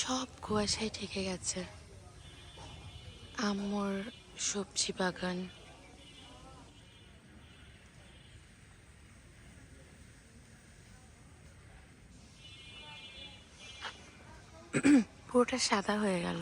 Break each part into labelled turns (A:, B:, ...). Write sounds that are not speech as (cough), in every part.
A: সব কুয়াশায় ঢেকে গেছে। আম্মুর সবজি বাগান। পুরোটা সাদা হয়ে গেল।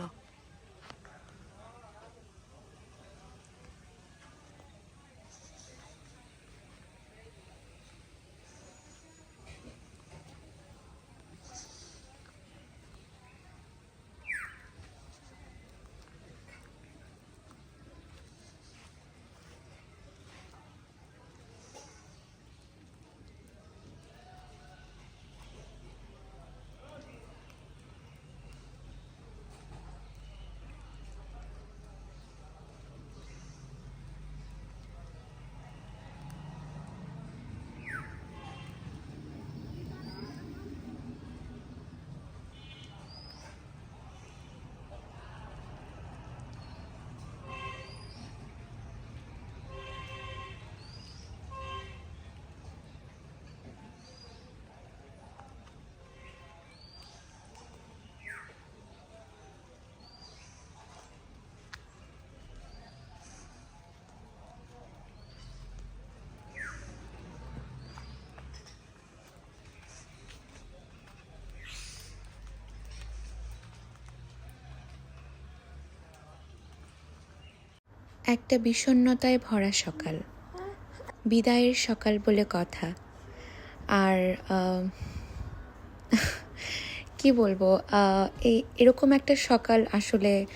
A: একটা বিষণ্ণতায় ভরা সকাল। বিদায়ের সকাল বলে কথা। আর (laughs) কি বলব এই এরকম একটা সকাল আসলে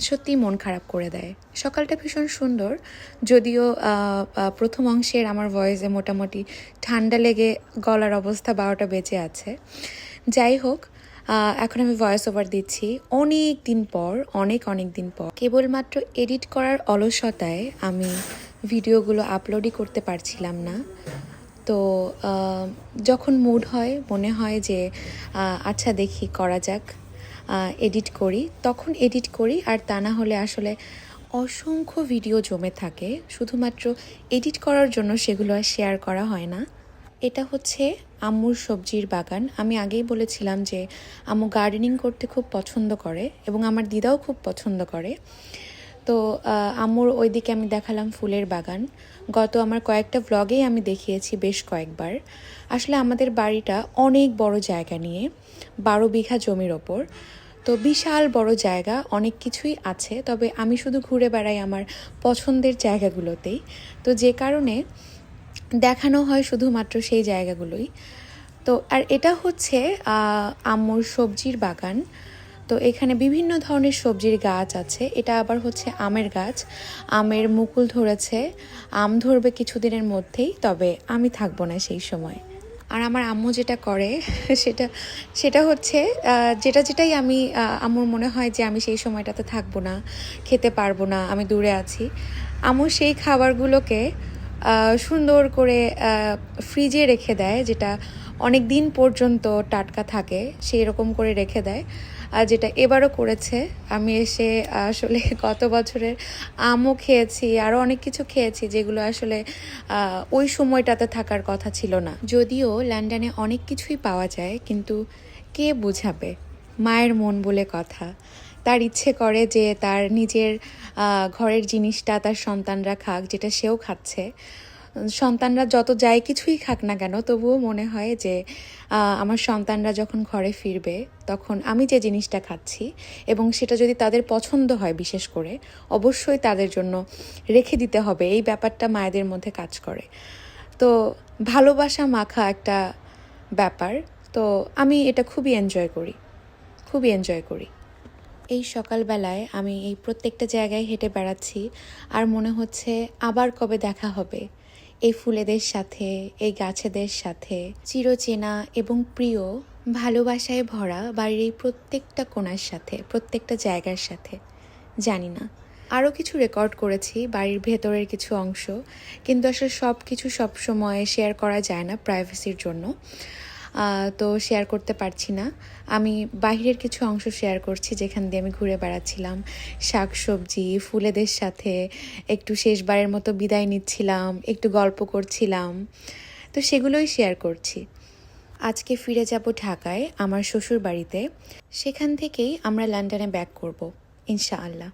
A: সত্যি মন খারাপ করে দেয়। সকালটা ভীষণ সুন্দর। যদিও প্রথম অংশের আমার ভয়েসে মোটামুটি ঠান্ডা লেগে গলার অবস্থা বারোটা বেঁচে আছে। যাই হোক এখন আমি ভয়েস ওভার দিচ্ছি। অনেক দিন পর, অনেক অনেক দিন পর, কেবলমাত্র এডিট করার অলসতায় আমি ভিডিওগুলো আপলোডই করতে পারছিলাম না। তো যখন মুড হয়, মনে হয় যে আচ্ছা দেখি, করা যাক এডিট করি। তখন এডিট করি, আর তা না হলে আসলে অসংখ্য ভিডিও জমে থাকে। শুধুমাত্র এডিট করার জন্য সেগুলো আর শেয়ার করা হয় না। এটা হচ্ছে আম্মুর সবজির বাগান। আমি আগেই বলেছিলাম যে আম্মু গার্ডেনিং করতে খুব পছন্দ করে এবং আমার দিদাও খুব পছন্দ করে। তো আম্মুর ওইদিকে আমি দেখালাম ফুলের বাগান। গত আমার কয়েকটা ব্লগেই আমি দেখিয়েছি বেশ কয়েকবার। আসলে আমাদের বাড়িটা অনেক বড় জায়গা নিয়ে, বারো বিঘা জমির ওপর। তো বিশাল বড় জায়গা, অনেক কিছুই আছে। তবে আমি শুধু ঘুরে বেড়াই আমার পছন্দের জায়গাগুলোতেই। তো যে কারণে দেখানো হয় শুধুমাত্র সেই জায়গাগুলোই। তো, আর এটা হচ্ছে আম্মুর সবজির বাগান। তো, এখানে বিভিন্ন ধরনের সবজির গাছ আছে। এটা আবার হচ্ছে আমের গাছ। আমের মুকুল ধরেছে। আম ধরবে কিছুদিনের মধ্যেই, তবে আমি থাকব না সেই সময়। আর আমার আম্মু যেটা করে, সেটা সেটা হচ্ছে যেটা যেটাই আমি আম্মুর মনে হয় যে আমি সেই সময়টাতে থাকব না, খেতে পারব না, আমি দূরে আছি। আম্মু সেই খাবারগুলোকে সুন্দর করে ফ্রিজে রেখে দেয়, যেটা অনেক দিন পর্যন্ত টাটকা থাকে, সেই রকম করে রেখে দেয়। আর যেটা এবারও করেছে, আমি এসে আসলে (laughs) গত বছরের আমও খেয়েছি, আরও অনেক কিছু খেয়েছি, যেগুলো আসলে ওই সময়টাতে থাকার কথা ছিল না। যদিও লন্ডনে অনেক কিছুই পাওয়া যায়, কিন্তু কে বুঝাবে? মায়ের মন বলে কথা। তার ইচ্ছে করে যে তার নিজের ঘরের জিনিসটা তার সন্তানরা খাক, যেটা সেও খাচ্ছে। সন্তানরা যত যাই কিছুই খাক না কেন, তবুও মনে হয় যে আমার সন্তানরা যখন ঘরে ফিরবে, তখন আমি যে জিনিসটা খাচ্ছি এবং সেটা যদি তাদের পছন্দ হয় বিশেষ করে, অবশ্যই তাদের জন্য রেখে দিতে হবে। এই ব্যাপারটা মায়েদের মধ্যে কাজ করে। তো ভালোবাসা মাখা একটা ব্যাপার। তো আমি এটা খুবই এনজয় করি। খুবই এনজয় করি। এই সকালবেলায় আমি এই প্রত্যেকটা জায়গায় হেঁটে বেড়াচ্ছি আর মনে হচ্ছে আবার কবে দেখা হবে। এই ফুলেদের সাথে, এই গাছেদের সাথে, চিরচেনা এবং প্রিয়, ভালোবাসায় ভরা বাড়ির এই প্রত্যেকটা কোণার সাথে, প্রত্যেকটা জায়গার সাথে। জানি না, আরও কিছু রেকর্ড করেছি বাড়ির ভেতরের কিছু অংশ, কিন্তু আসলে সব কিছু সবসময় শেয়ার করা যায় না প্রাইভেসির জন্য। তো শেয়ার করতে পারছি না। আমি বাহিরের কিছু অংশ শেয়ার করছি যেখান দিয়ে আমি ঘুরে বেড়াচ্ছিলাম। শাক সবজি ফুলেদের সাথে একটু শেষবারের মতো বিদায় নিচ্ছিলাম, একটু গল্প করছিলাম। তো সেগুলোই শেয়ার করছি। আজকে ফিরে যাব ঢাকায়, আমার শ্বশুর বাড়িতে। সেখান থেকেই আমরা লন্ডনে ব্যাক করব, ইনশাআল্লাহ।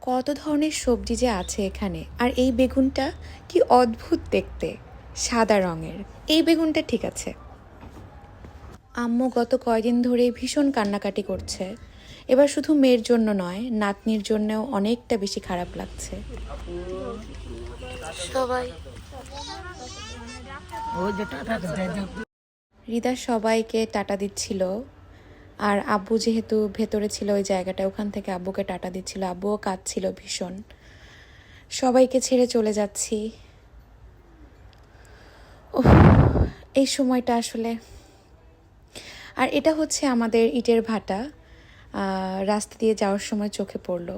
A: কত ধরনের সবজি যে আছে এখানে, আর এই বেগুনটা কি অদ্ভুত দেখতে, সাদা রঙের। এই বেগুনটা ঠিক আছে। আম্মু গত কয়দিন ধরে ভীষণ কান্নাকাটি করছে। এবার শুধু মেয়ের জন্য নয় নাতনির জন্যও অনেকটা বেশি খারাপ লাগছে। সবাই। রিদা সবাইকে টাটা দিচ্ছিল আর আব্বু যেহেতু ভেতরে ছিল ওই জায়গাটা ওখান থেকে আব্বুকে টাটা দিচ্ছিল। আব্বুও কাঁদছিল ভীষণ। সবাইকে ছেড়ে চলে যাচ্ছি। উফ, এই সময়টা আসলে আর এটা হচ্ছে আমাদের ইটের ভাটা রাস্তা দিয়ে যাওয়ার সময় চোখে পড়ল।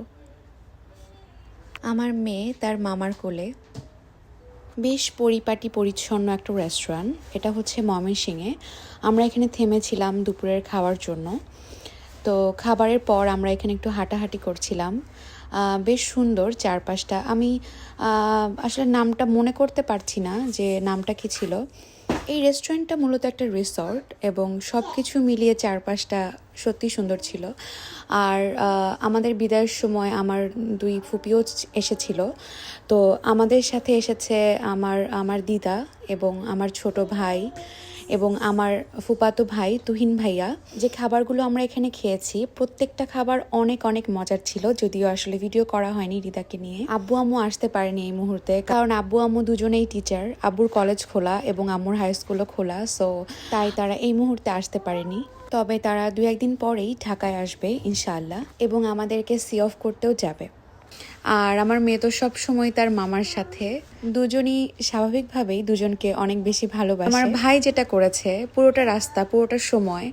A: আমার মেয়ে তার মামার কোলে। বেশ পরিপাটি, পরিচ্ছন্ন একটা রেস্টুরেন্ট এটা হচ্ছে ময়মনসিংহে। আমরা এখানে থেমেছিলাম দুপুরের খাওয়ার জন্য। তো খাবারের পর আমরা এখানে একটু হাঁটাহাঁটি করছিলাম। বেশ সুন্দর চারপাশটা। আমি আসলে নামটা মনে করতে পারছি না যে নামটা কি ছিল। এই রেস্টুরেন্টটা মূলত একটা রিসর্ট এবং সব কিছু মিলিয়ে চারপাশটা সত্যি সুন্দর ছিল। আর আমাদের বিদায়ের সময় আমার দুই ফুপিও এসেছিল। তো আমাদের সাথে এসেছে আমার আমার দিদা এবং আমার ছোট ভাই। এবং আমার ফুপাতো ভাই, তুহিন ভাইয়া, যে খাবারগুলো আমরা এখানে খেয়েছি, প্রত্যেকটা খাবার অনেক অনেক মজার ছিল, যদিও আসলে ভিডিও করা হয়নি রিদাকে নিয়ে। আব্বু, আম্মু আসতে পারেনি এই মুহূর্তে, কারণ আব্বু, আম্মু দুজনেই টিচার আব্বুর কলেজ খোলা এবং আম্মুর হাই স্কুলও খোলা সো তাই তারা এই মুহূর্তে আসতে পারেনি। তবে তারা দু একদিন পরেই ঢাকায় আসবে, ইনশাআল্লাহ, এবং আমাদেরকে সি অফ করতেও যাবে। আর আমার মেয়ে তো সব সময় তার মামার সাথে। দুজনই স্বাভাবিকভাবেই দুজনকে অনেক বেশি ভালোবাসে। আমার ভাই যেটা করেছে, পুরোটা রাস্তা, পুরোটা সময়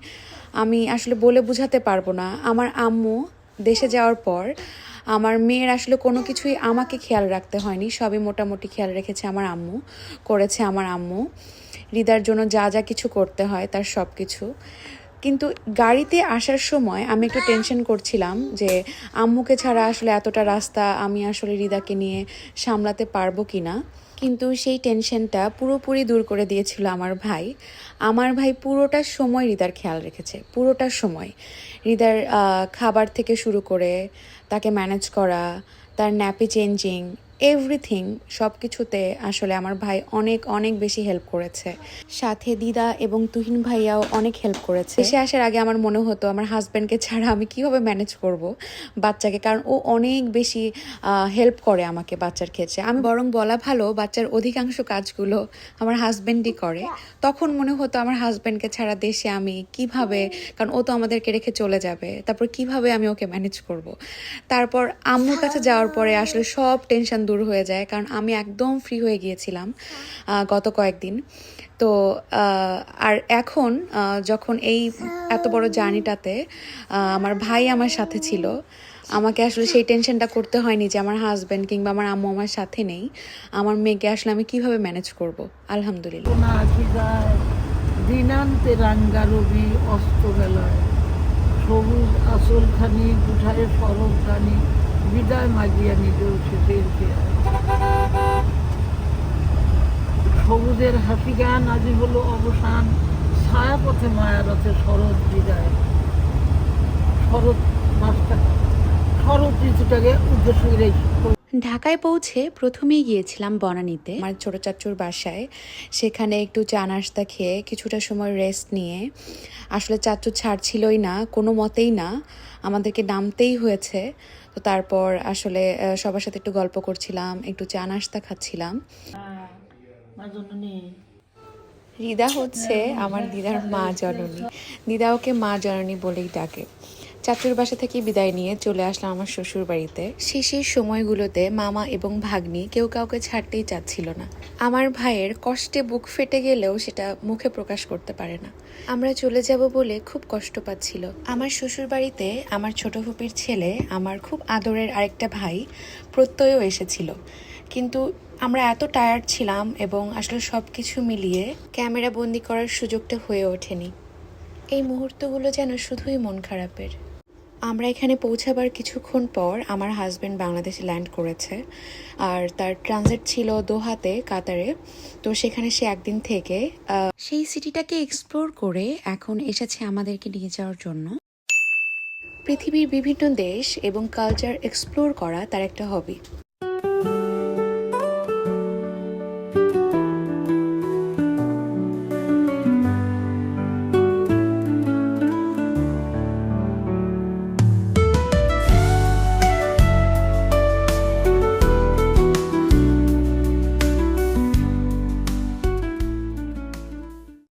A: আমি আসলে বলে বুঝাতে পারব না। আমার আম্মু দেশে যাওয়ার পর আমার মেয়ের আসলে কোনো কিছুই আমাকে খেয়াল রাখতে হয়নি। সবই মোটামুটি খেয়াল রেখেছে আমার আম্মু, করেছে আমার আম্মু। হৃদার জন্য যা যা কিছু করতে হয় তার সব কিছু কিন্তু গাড়িতে আসার সময় আমি একটু টেনশন করছিলাম যে আম্মুকে ছাড়া আসলে এতটা রাস্তা আমি আসলে রিদাকে নিয়ে সামলাতে পারব কি না কিন্তু সেই টেনশনটা পুরোপুরি দূর করে দিয়েছিল আমার ভাই। আমার ভাই পুরোটা সময় রিদার খেয়াল রেখেছে পুরোটা সময়। আহ, খাবার থেকে শুরু করে তাকে ম্যানেজ করা তার ন্যাপি চেঞ্জিং এভরিথিং সব কিছুতে আসলে আমার ভাই অনেক অনেক বেশি হেল্প করেছে। সাথে দিদা এবং তুহিন ভাইয়াও অনেক হেল্প করেছে। দেশে আসার আগে আমার মনে হতো, আমার হাজব্যান্ডকে ছাড়া আমি কীভাবে ম্যানেজ করব বাচ্চাকে? কারণ ও অনেক বেশি হেল্প করে আমাকে বাচ্চার ক্ষেত্রে। আমি বরং বলা ভালো, বাচ্চার অধিকাংশ কাজগুলো আমার হাজব্যান্ডই করে। তখন মনে হতো, আমার হাজব্যান্ডকে ছাড়া দেশে আমি কীভাবে, কারণ ও তো আমাদেরকে রেখে চলে যাবে। তারপর কীভাবে আমি ওকে ম্যানেজ করব? তারপর আম্মুর কাছে যাওয়ার পরে আসলে সব টেনশন দূর হয়ে যায়, কারণ আমি একদম ফ্রি হয়ে গিয়েছিলাম গত কয়েকদিন। তো আর এখন যখন এই এত বড় জার্নিটাতে আমার ভাই আমার সাথে ছিল, আমাকে আসলে সেই টেনশনটা করতে হয়নি যে আমার হাজব্যান্ড কিংবা আমার আম্মু আমার সাথে নেই। আমার মেয়েকে আসলে আমি কীভাবে ম্যানেজ করব? আলহামদুলিল্লাহ।
B: দিনান্তে রাঙ্গা রবি অস্তবেলায় সবুজ বিদায় মাগিয়া নিজেও শেষের পেয়ায় সবুজের হাসি গান আজি হলো অবসান। ছায়া পথে মায়ারথে শরৎ বিদায়। শরৎ মাসটা শরৎ ঋতুটাকে উদ্দেশ্য করে
A: ঢাকায় পৌঁছে প্রথমেই গিয়েছিলাম বনানীতে। আমার ছোট চাচুর বাসায়। সেখানে একটু চা নাস্তা খেয়ে কিছুটা সময় রেস্ট নিয়ে। আসলে চাচু ছাড়ছিলই না, কোনো মতেই না। আমাদেরকে নামতেই হয়েছে। তো তারপর আসলে সবার সাথে একটু গল্প করছিলাম একটু চা নাস্তা খাচ্ছিলাম।
B: দিদা
A: রিদা হচ্ছে আমার দিদার মা জননী। দিদা ওকে মা জননী বলেই ডাকে। চাচুর বাসা থেকে বিদায় নিয়ে চলে আসলাম আমার শ্বশুর বাড়িতে শেষের সময়গুলোতে মামা এবং ভাগ্নি কেউ কাউকে ছাড়তেই চাচ্ছিল না। আমার ভাইয়ের কষ্টে বুক ফেটে গেলেও সেটা মুখে প্রকাশ করতে পারে না। আমরা চলে যাব বলে খুব কষ্ট পাচ্ছিল। আমার শ্বশুর বাড়িতে আমার ছোট ফুপির ছেলে, আমার খুব আদরের আরেকটা ভাই প্রত্যয়ও এসেছিল। কিন্তু আমরা এত টায়ার্ড ছিলাম এবং আসলে সব কিছু মিলিয়ে ক্যামেরা বন্দি করার সুযোগটা হয়ে ওঠেনি। এই মুহূর্তগুলো যেন শুধুই মন খারাপের। আমরা এখানে পৌঁছাবার কিছুক্ষণ পর আমার হাজব্যান্ড বাংলাদেশে ল্যান্ড করেছে। আর তার ট্রানজিট ছিল দোহাতে, কাতারে। তো সেখানে সে একদিন থেকে সেই সিটিটাকে এক্সপ্লোর করে এখন এসেছে আমাদেরকে নিয়ে যাওয়ার জন্য। পৃথিবীর বিভিন্ন দেশ এবং কালচার এক্সপ্লোর করা তার একটা হবি